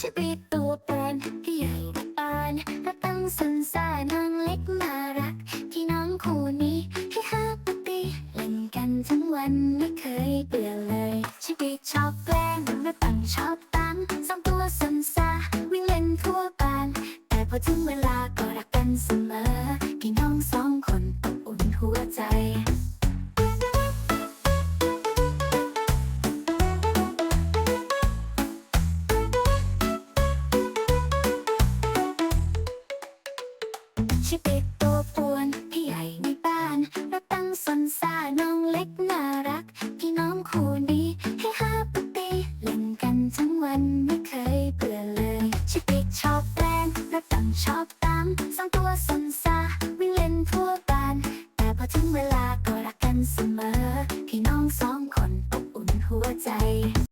ชีวิตตัวแปนพี่ใหญ่ปานและตั้งสันสาน้องเล็กน่ารักพี่น้องคู่นี้ให้ห้าปตีเล่นกันทั้งวันไม่เคยเบื่อเลยชีวิตชอบแกล้งและตั้งชอบตามสองตัวสันสาวิ่งเล่นทั่วบ้าน แต่พอถึงเวลาก็รักกันเสมอพี่น้องสองคนอบอุ่นหัวใจ ชิปิดตัวปวนพี่ใหญ่ในบ้านเราตั้งสนสาน้องเล็กน่ารัก พี่น้องคู่นี้ให้ห้าปตีเล่นกันทั้งวันไม่เคยเบื่อเลยชิปิดชอบแกล้งเราตั้งชอบตามสองตัวสนสาวิ่งเล่นทั่วบ้าน แต่พอถึงเวลาก็รักกันเสมอ พี่น้องสองคนอบอุ่นหัวใจ